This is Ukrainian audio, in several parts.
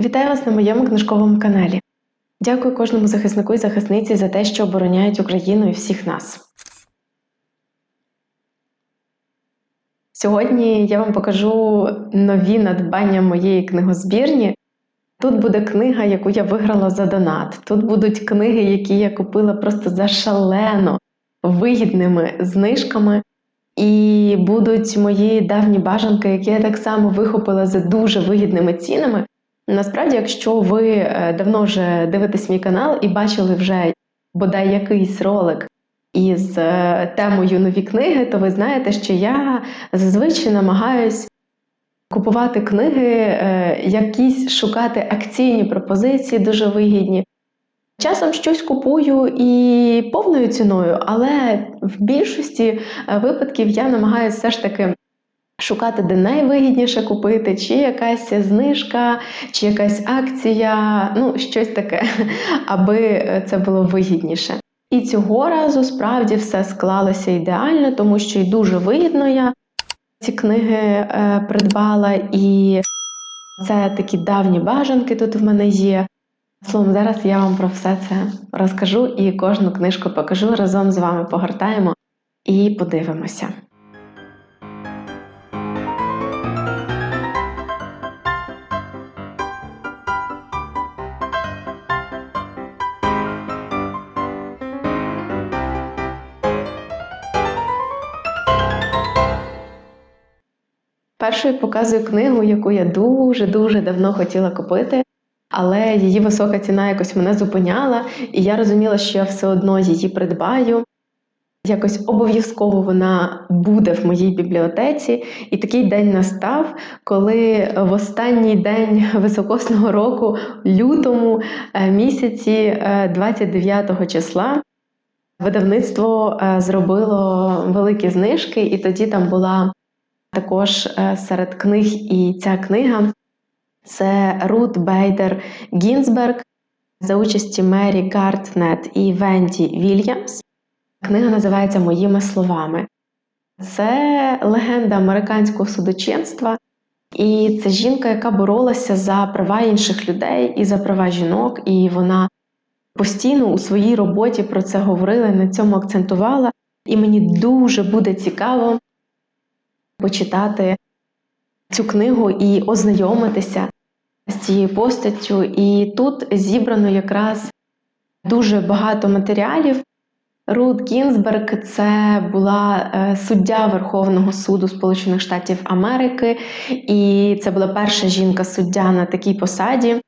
Вітаю вас на моєму книжковому каналі. Дякую кожному захиснику і захисниці за те, що обороняють Україну і всіх нас. Сьогодні я вам покажу нові надбання моєї книгозбірні. Тут буде книга, яку я виграла за донат. Тут будуть книги, які я купила просто за шалено вигідними знижками. І будуть мої давні бажанки, які я так само вихопила за дуже вигідними цінами. Насправді, якщо ви е, давно вже дивитесь мій канал і бачили вже бодай якийсь ролик із е, темою нові книги, то ви знаєте, що я зазвичай намагаюсь купувати книги, е, якісь шукати акційні пропозиції, дуже вигідні. Часом щось купую і повною ціною, але в більшості випадків я намагаюся все ж таки шукати, де найвигідніше купити, чи якась знижка, чи якась акція, ну, щось таке, аби це було вигідніше. І цього разу справді все склалося ідеально, тому що й дуже вигідно я ці книги е, придбала, і це такі давні бажанки тут в мене є. Словом, зараз я вам про все це розкажу і кожну книжку покажу разом з вами погортаємо і подивимося. Першою показую книгу, яку я дуже-дуже давно хотіла купити, але її висока ціна якось мене зупиняла, і я розуміла, що я все одно її придбаю. Якось обов'язково вона буде в моїй бібліотеці, і такий день настав, коли в останній день високосного року, лютому е, місяці 29 е, числа, видавництво е, зробило великі знижки, і тоді там була також е, серед книг і ця книга це Рут Бейдер Гінзберг за участі Мері Гартнет і Венді Вільямс. Книга називається Моїми словами. Це легенда американського судочинства, і це жінка, яка боролася за права інших людей і за права жінок, і вона постійно у своїй роботі про це говорила, на цьому акцентувала. І мені дуже буде цікаво почитати цю книгу і ознайомитися з цією постаттю. І тут зібрано якраз дуже багато матеріалів. Рут Гінзберг це була е, суддя Верховного суду Сполучених Штатів Америки, і це була перша жінка-суддя на такій посаді.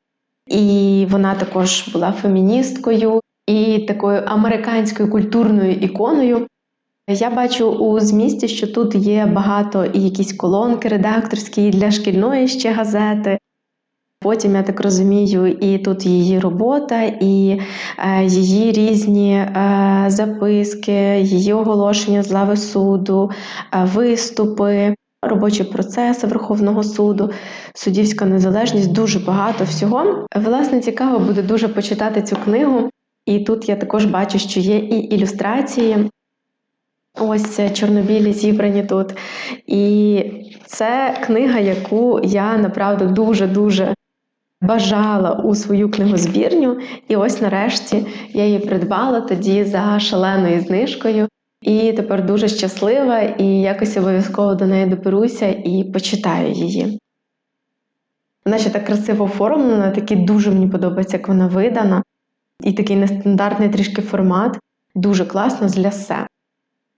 І вона також була феміністкою і такою американською культурною іконою. Я бачу у змісті, що тут є багато і якісь колонки редакторські для шкільної ще газети. Потім, я так розумію, і тут її робота, і е, її різні е, записки, її оголошення з лави суду, е, виступи, робочі процеси Верховного суду, суддівська незалежність дуже багато всього. Власне, цікаво буде дуже почитати цю книгу. І тут я також бачу, що є і ілюстрації. Ось чорнобілі зібрані тут. І це книга, яку я направду дуже-дуже бажала у свою книгозбірню. І ось нарешті я її придбала тоді за шаленою знижкою. І тепер дуже щаслива і якось обов'язково до неї доберуся і почитаю її. Вона ще так красиво оформлена, такий дуже мені подобається, як вона видана. І такий нестандартний трішки формат, дуже класно для все.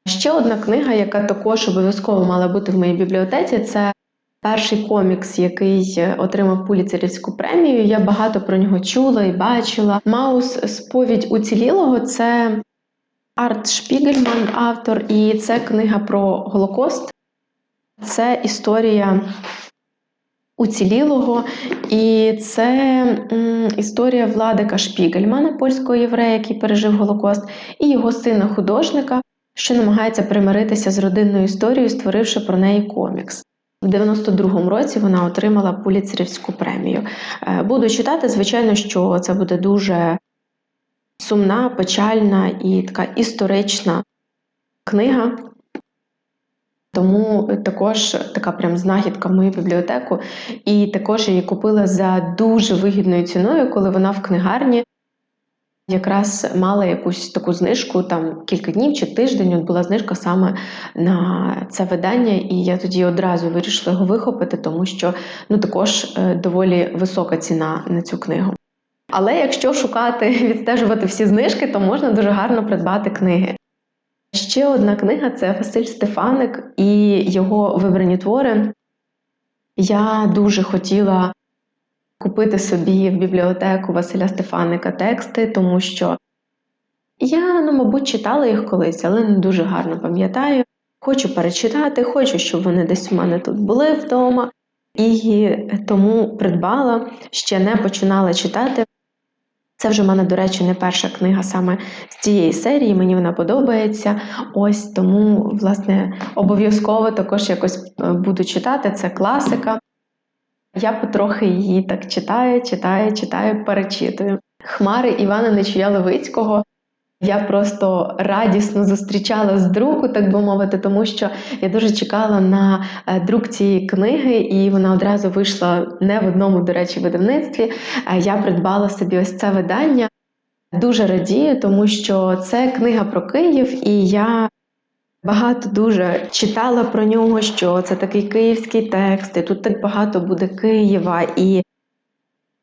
Ще одна книга, яка також обов'язково мала бути в моїй бібліотеці, це перший комікс, який отримав Пуліцерівську премію. Я багато про нього чула і бачила. Маус Сповідь уцілілого це Арт Шпігельман, автор, і це книга про Голокост. Це історія уцілілого, і це історія Владика Шпігельмана, польського єврея, який пережив Голокост, і його сина-художника що намагається примиритися з родинною історією, створивши про неї комікс. В 92-му році вона отримала Пуліцерівську премію. Е, буду читати, звичайно, що це буде дуже сумна, печальна і така історична книга. Тому також така прям знахідка в мою бібліотеку. І також її купила за дуже вигідною ціною, коли вона в книгарні якраз мала якусь таку знижку, там кілька днів чи тиждень от була знижка саме на це видання, і я тоді одразу вирішила його вихопити, тому що ну також е, доволі висока ціна на цю книгу. Але якщо шукати, відстежувати всі знижки, то можна дуже гарно придбати книги. Ще одна книга це Василь Стефаник і його вибрані твори. Я дуже хотіла купити собі в бібліотеку Василя Стефаника тексти, тому що я, ну, мабуть, читала їх колись, але не дуже гарно пам'ятаю. Хочу перечитати, хочу, щоб вони десь у мене тут були вдома. І тому придбала, ще не починала читати. Це вже в мене, до речі, не перша книга саме з цієї серії, мені вона подобається. Ось тому, власне, обов'язково також якось е, буду читати. Це класика. Я потрохи її так читаю, читаю, читаю, перечитую. Хмари Івана Нечуя Левицького. Я просто радісно зустрічала з друку, так би мовити, тому що я дуже чекала на е, друк цієї книги, і вона одразу вийшла не в одному, до речі, видавництві. Е, я придбала собі ось це видання. Дуже радію, тому що це книга про Київ, і я багато дуже читала про нього, що це такий київський текст, і тут так багато буде Києва. і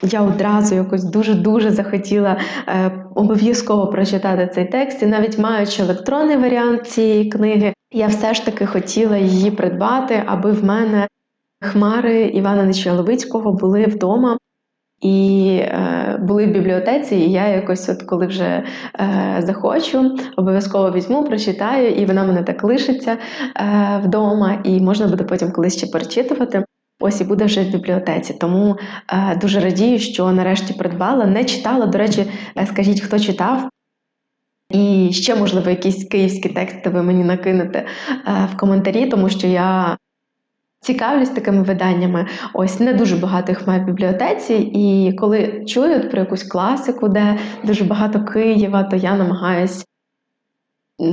я одразу якось дуже-дуже захотіла е, обов'язково прочитати цей текст, і навіть маючи електронний варіант цієї книги, я все ж таки хотіла її придбати, аби в мене хмари Івана Нечоловицького були вдома і е, були в бібліотеці. І я якось, от коли вже е, захочу, обов'язково візьму, прочитаю, і вона мене так лишиться е, вдома, і можна буде потім колись ще перечитувати. Ось і буде вже в бібліотеці. Тому е, дуже радію, що нарешті придбала. Не читала. До речі, е, скажіть, хто читав. І ще, можливо, якісь київські тексти ви мені накинете е, в коментарі, тому що я цікавлюсь такими виданнями. Ось не дуже багато їх маю в бібліотеці. І коли чую про якусь класику, де дуже багато Києва, то я намагаюсь.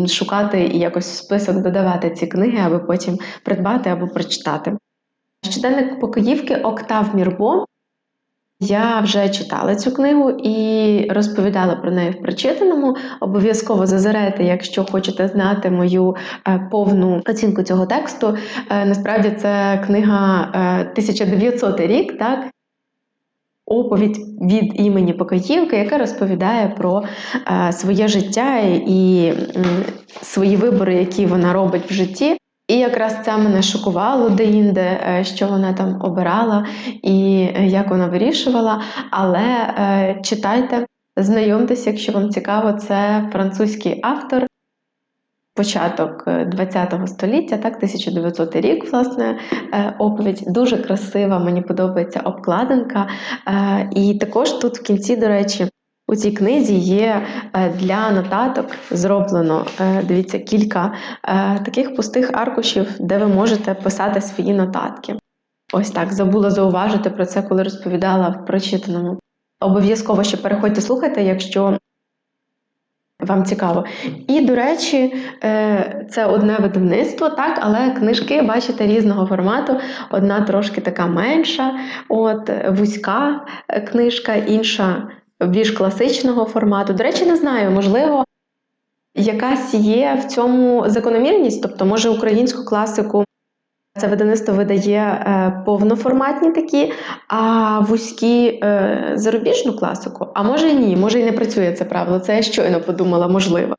Шукати і якось в список додавати ці книги, аби потім придбати або прочитати. Щоденник Покоївки Октав Мірбо. Я вже читала цю книгу і розповідала про неї в прочитаному. Обов'язково зазирайте, якщо хочете знати мою е, повну оцінку цього тексту. Е, насправді це книга 1900 е, рік, так? Оповідь від імені Покоївки, яка розповідає про своє життя і свої вибори, які вона робить в житті. І якраз це мене шокувало деінде, е, що вона там обирала і е, як вона вирішувала. Але е, читайте, знайомтеся, якщо вам цікаво, це французький автор. Початок ХХ століття, так, 1900 рік, власне, оповідь. Дуже красива, мені подобається обкладинка. І також тут в кінці, до речі, у цій книзі є е, для нотаток зроблено, е, дивіться, кілька е, таких пустих аркушів, де ви можете писати свої нотатки. Ось так забула зауважити про це, коли розповідала в прочитаному. Обов'язково ще переходьте слухайте, якщо вам цікаво. І, до речі, це одне видавництво, так, але книжки, бачите, різного формату. Одна трошки така менша, от вузька книжка, інша більш класичного формату. До речі, не знаю, можливо, якась є в цьому закономірність, тобто, може, українську класику. Це видавництво видає е, повноформатні такі, а вузькі е, зарубіжну класику. А може ні, може і не працює це правило. Це я щойно подумала, можливо.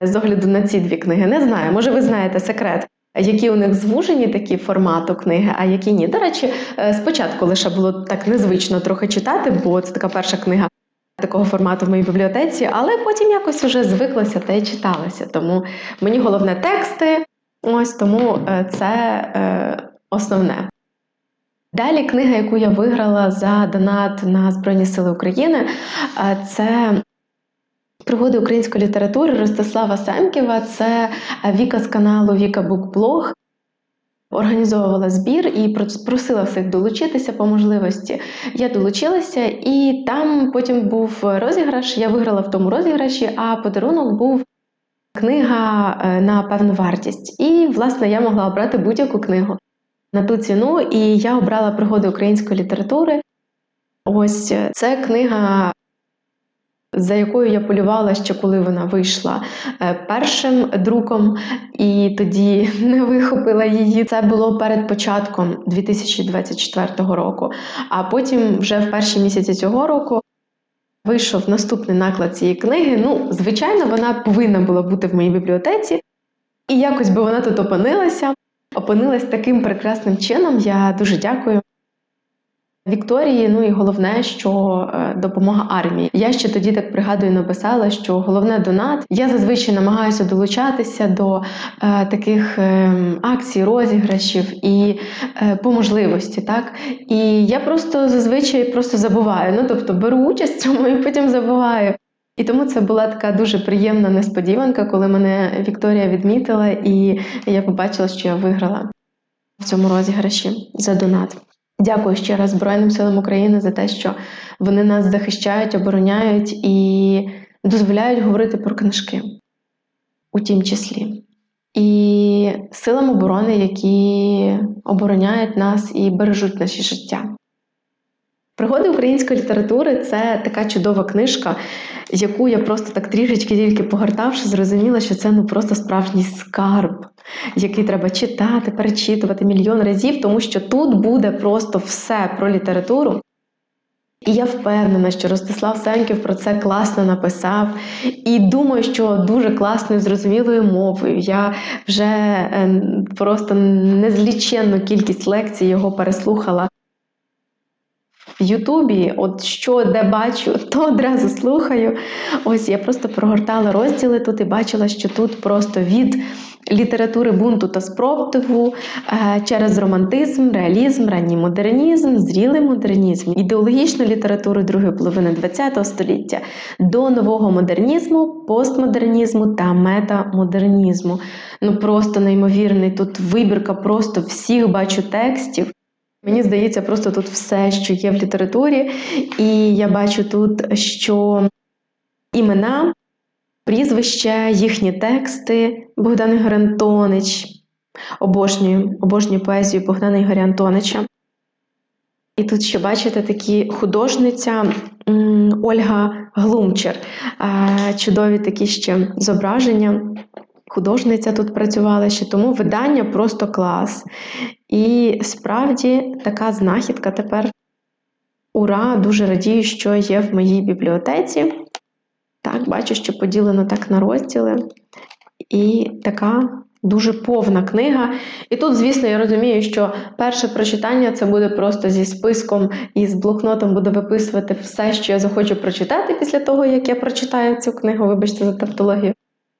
З огляду на ці дві книги. Не знаю, може, ви знаєте секрет, які у них звужені такі формату книги, а які ні. До речі, е, спочатку лише було так незвично трохи читати, бо це така перша книга такого формату в моїй бібліотеці, але потім якось вже звиклася та й читалася. Тому мені головне тексти, ось тому е, це е, основне. Далі книга, яку я виграла за донат на Збройні Сили України, е, це пригоди української літератури Ростислава Семківа. Це Віка з каналу Віка Букблог організовувала збір і просила всіх долучитися по можливості. Я долучилася, і там потім був розіграш. Я виграла в тому розіграші, а подарунок був книга е, на певну вартість. І, власне, я могла обрати будь-яку книгу на ту ціну, і я обрала пригоди української літератури. Ось е, це книга, за якою я полювала ще коли вона вийшла е, першим друком, і тоді не вихопила її. Це було перед початком 2024 року. А потім, вже в перші місяці цього року, вийшов наступний наклад цієї книги. Ну, звичайно, вона повинна була бути в моїй бібліотеці, і якось би вона тут опинилася. Опинилась таким прекрасним чином. Я дуже дякую. Вікторії, ну і головне, що е, допомога армії. Я ще тоді так пригадую, написала, що головне донат. Я зазвичай намагаюся долучатися до е, таких е, акцій, розіграшів і е, по можливості, так і я просто зазвичай просто забуваю. Ну тобто беру участь в цьому і потім забуваю. І тому це була така дуже приємна несподіванка, коли мене Вікторія відмітила, і я побачила, що я виграла в цьому розіграші за донат. Дякую ще раз Збройним силам України за те, що вони нас захищають, обороняють і дозволяють говорити про книжки у тім числі. І силам оборони, які обороняють нас і бережуть наші життя. Пригоди української літератури це така чудова книжка, яку я просто так трішечки тільки погортавши, зрозуміла, що це ну просто справжній скарб, який треба читати, перечитувати мільйон разів, тому що тут буде просто все про літературу. І я впевнена, що Ростислав Сенків про це класно написав. І думаю, що дуже класною, зрозумілою мовою. Я вже е, просто незліченну кількість лекцій його переслухала в Ютубі, от що де бачу, то одразу слухаю. Ось я просто прогортала розділи тут і бачила, що тут просто від літератури бунту та спротиву е, через романтизм, реалізм, ранній модернізм, зрілий модернізм, ідеологічну літературу другої половини ХХ століття до нового модернізму, постмодернізму та метамодернізму. Ну просто неймовірний тут вибірка просто всіх бачу текстів. Мені здається, просто тут все, що є в літературі, і я бачу тут, що імена, прізвища, їхні тексти Богдан Ігор Антонич, обожнюю, обожнюю поезію Богдана Ігоря Антонича. І тут ще бачите такі художниця Ольга Глумчер, чудові такі ще зображення. Художниця тут працювала ще, тому видання просто клас. І справді така знахідка тепер. Ура! Дуже радію, що є в моїй бібліотеці. Так, бачу, що поділено так на розділи. І така дуже повна книга. І тут, звісно, я розумію, що перше прочитання це буде просто зі списком і з блокнотом буду виписувати все, що я захочу прочитати після того, як я прочитаю цю книгу, вибачте за тавтологію.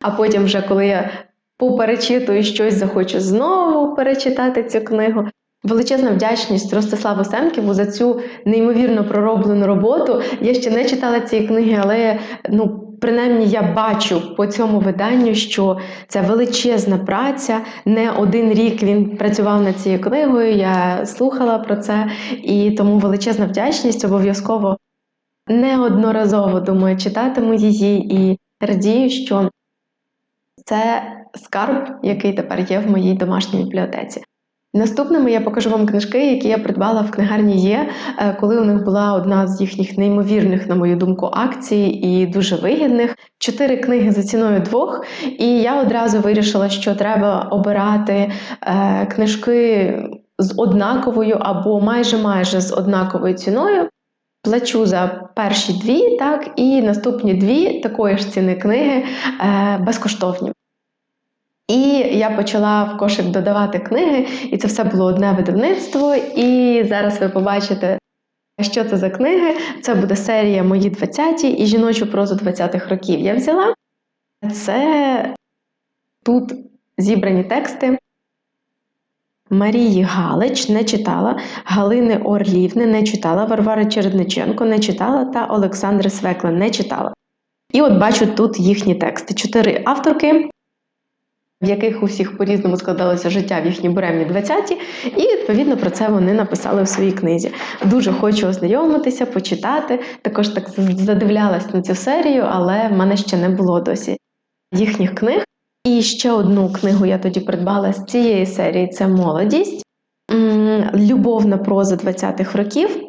А потім, вже коли я поперечитую щось, захочу знову перечитати цю книгу. Величезна вдячність Ростиславу Семківу за цю неймовірно пророблену роботу. Я ще не читала цієї книги, але ну. Принаймні, я бачу по цьому виданню, що це величезна праця. Не один рік він працював над цією книгою. Я слухала про це, і тому величезна вдячність обов'язково неодноразово думаю, читатиму її і радію, що це скарб, який тепер є в моїй домашній бібліотеці. Наступними я покажу вам книжки, які я придбала в книгарні є, е, коли у них була одна з їхніх неймовірних, на мою думку, акцій і дуже вигідних. Чотири книги за ціною двох. І я одразу вирішила, що треба обирати е, книжки з однаковою або майже майже з однаковою ціною. Плачу за перші дві, так, і наступні дві такої ж ціни книги е, безкоштовні. І я почала в кошик додавати книги, і це все було одне видавництво. І зараз ви побачите, що це за книги. Це буде серія Мої 20-ті і жіночу прозу 20-х років я взяла. Це тут зібрані тексти. Марії Галич не читала, Галини Орлівни не читала, Варвари Чередниченко не читала та Олександри Свекла не читала. І от бачу тут їхні тексти. Чотири авторки в яких у всіх по-різному складалося життя в їхні буремні 20-ті, і відповідно про це вони написали в своїй книзі. Дуже хочу ознайомитися, почитати. Також так задивлялась на цю серію, але в мене ще не було досі їхніх книг. І ще одну книгу я тоді придбала з цієї серії це молодість, любовна проза 20-х років.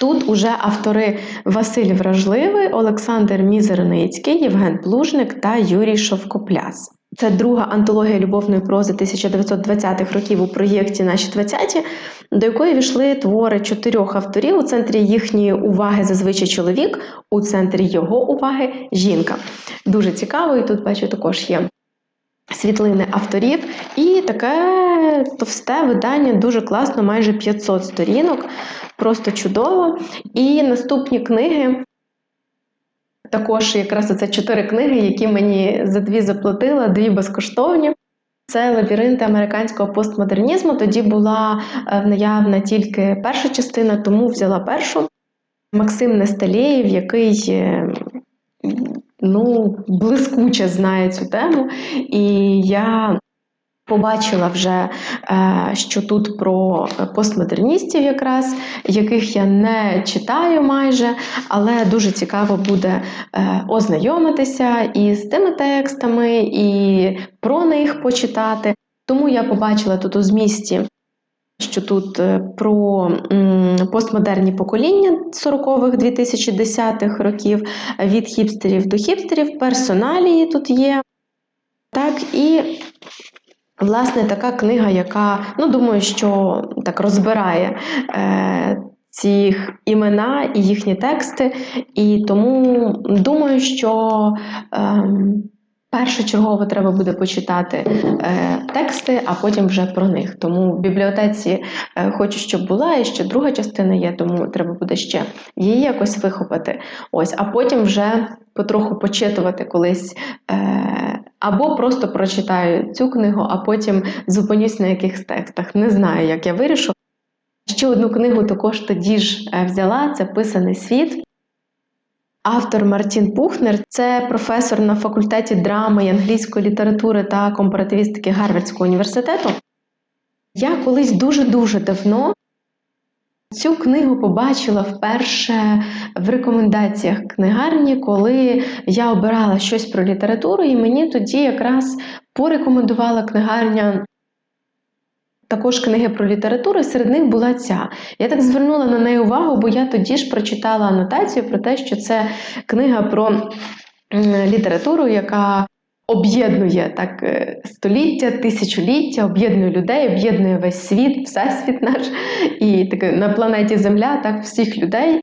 Тут уже автори Василь Вражливий, Олександр Мізерницький, Євген Плужник та Юрій Шовкопляс. Це друга антологія любовної прози 1920-х років у проєкті Наші 20-ті, до якої війшли твори чотирьох авторів. У центрі їхньої уваги зазвичай чоловік, у центрі його уваги жінка. Дуже цікаво, і тут бачу також є. Світлини авторів, і таке товсте видання, дуже класно, майже 500 сторінок, просто чудово. І наступні книги також якраз це чотири книги, які мені за дві заплатила, дві безкоштовні. Це лабіринти американського постмодернізму. Тоді була е, наявна тільки перша частина, тому взяла першу. Максим Несталєєв, який е, ну, блискуче знає цю тему. І я Побачила вже, е, що тут про постмодерністів, якраз яких я не читаю майже, але дуже цікаво буде е, ознайомитися і з тими текстами, і про них почитати. Тому я побачила тут у змісті, що тут е, про постмодерні покоління 40-х 2010-х років від хіпстерів до хіпстерів, персоналії тут є. Так, і Власне, така книга, яка, ну, думаю, що так розбирає е, ці імена і їхні тексти. І тому думаю, що е, першочергово треба буде почитати е, тексти, а потім вже про них. Тому в бібліотеці е, хочу, щоб була, і ще друга частина є, тому треба буде ще її якось вихопити. Ось, а потім вже потроху почитувати колись. Е, або просто прочитаю цю книгу, а потім зупинюсь на якихось текстах. Не знаю, як я вирішу. Ще одну книгу також тоді ж е, взяла: це Писаний світ. Автор Мартін Пухнер це професор на факультеті драми і англійської літератури та компаративістики Гарвардського університету. Я колись дуже-дуже давно Цю книгу побачила вперше в рекомендаціях книгарні, коли я обирала щось про літературу, і мені тоді якраз порекомендувала книгарня. Також книги про літературу, серед них була ця. Я так звернула на неї увагу, бо я тоді ж прочитала анотацію про те, що це книга про літературу, яка об'єднує так е, століття, тисячоліття, об'єднує людей, об'єднує весь світ, всесвіт наш і так, на планеті Земля, так всіх людей.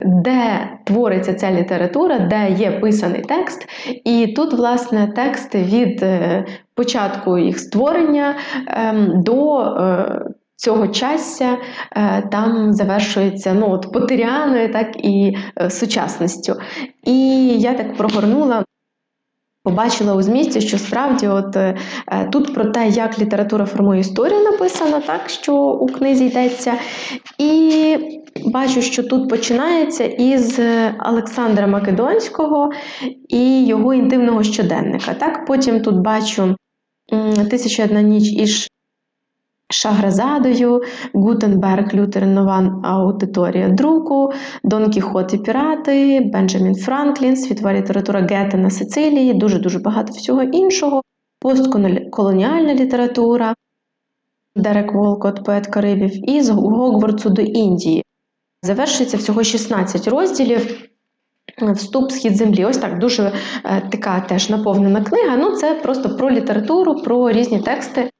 Де твориться ця література, де є писаний текст, і тут, власне, тексти від е, початку їх створення ем, до е, цього часу там завершується ну, от, потеряною, так і сучасністю. І я так прогорнула. Побачила у змісті, що справді от е, тут про те, як література формує історію, написано, так що у книзі йдеться. І бачу, що тут починається із Олександра Македонського і його інтимного щоденника. Так, Потім тут бачу «Тисяча одна ніч із Шагразадою, Гутенберг, Лютер, Нова аудиторія друку, Дон Кіхот і Пірати, Бенджамін Франклін, світова література Гете на Сицилії, дуже-дуже багато всього іншого, постколоніальна література, Дерек Волкот, поет Карибів, і з Гогвардсу до Індії. Завершується всього 16 розділів. Вступ схід землі. Ось так дуже е, така теж наповнена книга. Ну, це просто про літературу, про різні тексти.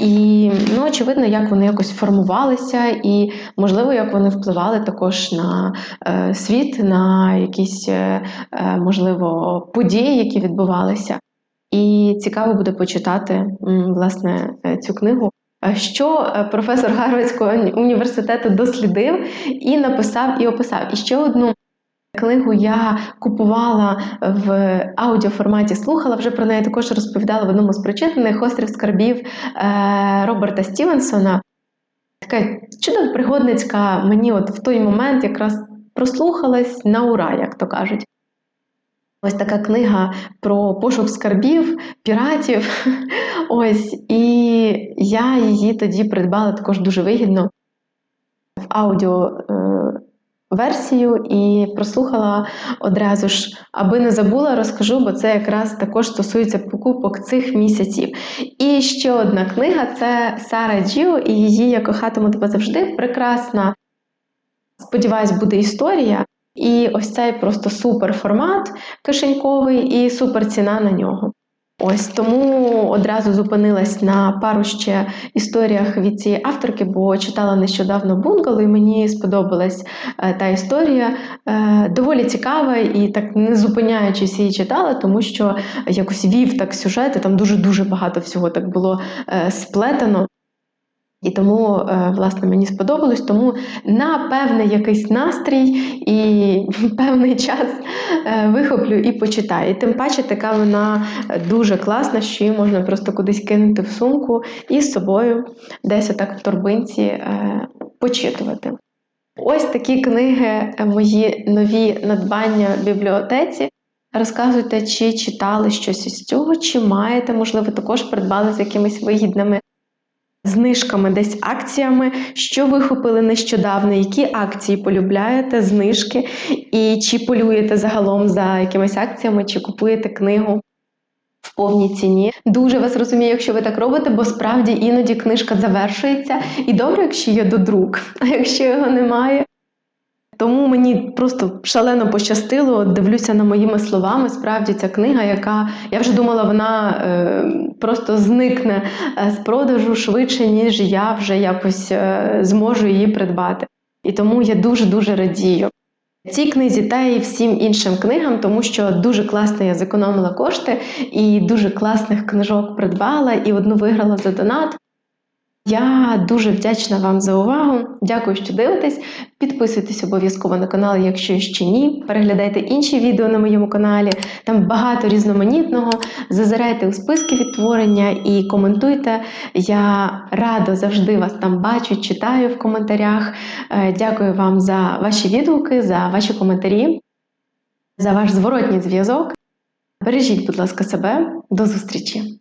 І ну, очевидно, як вони якось формувалися, і, можливо, як вони впливали також на е, світ, на якісь, е, е можливо, події, які відбувалися. І цікаво буде почитати власне е, цю книгу. Е, що професор Гарвардського університету дослідив і написав і описав. І ще одну Книгу я купувала в аудіоформаті, слухала, вже про неї також розповідала в одному з прочитаних острів скарбів е, Роберта Стівенсона. Така чудова пригодницька мені от в той момент якраз прослухалась на ура, як то кажуть. Ось така книга про пошук скарбів, піратів. Ось, І я її тоді придбала також дуже вигідно в аудіо. Версію і прослухала одразу ж, аби не забула, розкажу, бо це якраз також стосується покупок цих місяців. І ще одна книга це Сара Джіо і її Я кохатиму тебе завжди. Прекрасна, сподіваюсь, буде історія. І ось цей просто супер формат кишеньковий і супер ціна на нього. Ось тому одразу зупинилась на пару ще історіях від цієї авторки, бо читала нещодавно бунгало, і мені сподобалась е, та історія. Е, доволі цікава і так не зупиняючись її читала, тому що якось вів так сюжети, там дуже-дуже багато всього так було е, сплетено. І тому, е, власне, мені сподобалось, тому на певний якийсь настрій і певний час е, вихоплю і почитаю. І тим паче така вона дуже класна, що її можна просто кудись кинути в сумку і з собою десь отак в торбинці е, почитувати. Ось такі книги, мої нові надбання в бібліотеці. Розказуйте, чи читали щось із цього, чи маєте, можливо, також придбали з якимись вигідними знижками, десь акціями, що ви купили нещодавно, які акції полюбляєте, знижки, і чи полюєте загалом за якимись акціями, чи купуєте книгу. В повній ціні. Дуже вас розумію, якщо ви так робите, бо справді іноді книжка завершується. І добре, якщо є додрук, а якщо його немає. Тому мені просто шалено пощастило. Дивлюся на моїми словами. Справді ця книга, яка я вже думала, вона е, просто зникне е, з продажу швидше, ніж я вже якось е, зможу її придбати. І тому я дуже дуже радію. Цій книзі та й всім іншим книгам, тому що дуже класно я зекономила кошти і дуже класних книжок придбала, і одну виграла за донат. Я дуже вдячна вам за увагу. Дякую, що дивитесь. Підписуйтесь обов'язково на канал, якщо ще ні. Переглядайте інші відео на моєму каналі. Там багато різноманітного. Зазирайте у списки відтворення і коментуйте. Я радо завжди вас там бачу, читаю в коментарях. Е, Дякую вам за ваші відгуки, за ваші коментарі, за ваш зворотній зв'язок. Бережіть, будь ласка, себе. До зустрічі!